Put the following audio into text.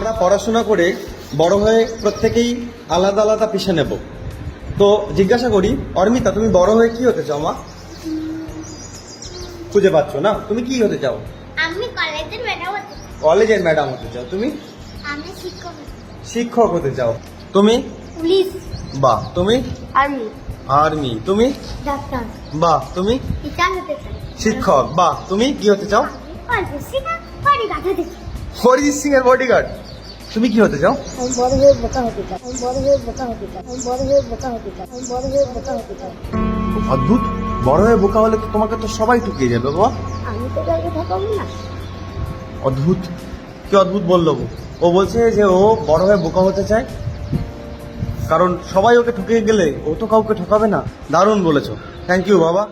আমরা পড়াশোনা করে বড় হয়ে প্রত্যেকেই আলাদা আলাদা পেশা নেব। তো জিজ্ঞাসা করি অর্মিতা তুমি বড় হয়ে কি হতে চাও মা? খুঁজে পাচ্ছ না? তুমি কি হতে চাও? আমি কলেজের ম্যাডাম হতে। কলেজের ম্যাডাম হতে চাও। তুমি? আমি শিক্ষক হতে শিক্ষক হতে চাও। তুমি? পুলিশ। বাহ তুমি? আর্মি। আর্মি। তুমি? ডাক্তার। বাহ তুমি? টিচার হতে চাই। শিক্ষক। বাহ তুমি কি হতে চাও? হরিজিৎ সিং এর বডিগার্ড তুমি কি হতে চাও? আমি বড় হয়ে বোকা হতে চাই। আমি বড় হয়ে বোকা হতে চাই। আমি বড় হয়ে বোকা হতে চাই। আমি বড় হয়ে বোকা হতে চাই। খুব অদ্ভুত। বড় হয়ে বোকা হলে তো তোমাকে তো সবাই টুকিয়ে যাবে বাবা? আমি তো কাউকে ঠকাবো না। অদ্ভুত। কি অদ্ভুত বলল ও? ও বলছে যে ও বড় হয়ে বোকা হতে চায়। কারণ সবাই ওকে ঠকিয়ে গেলে ও তো কাউকে ঠকাবে না। দারুণ বলেছ। থ্যাংক ইউ বাবা।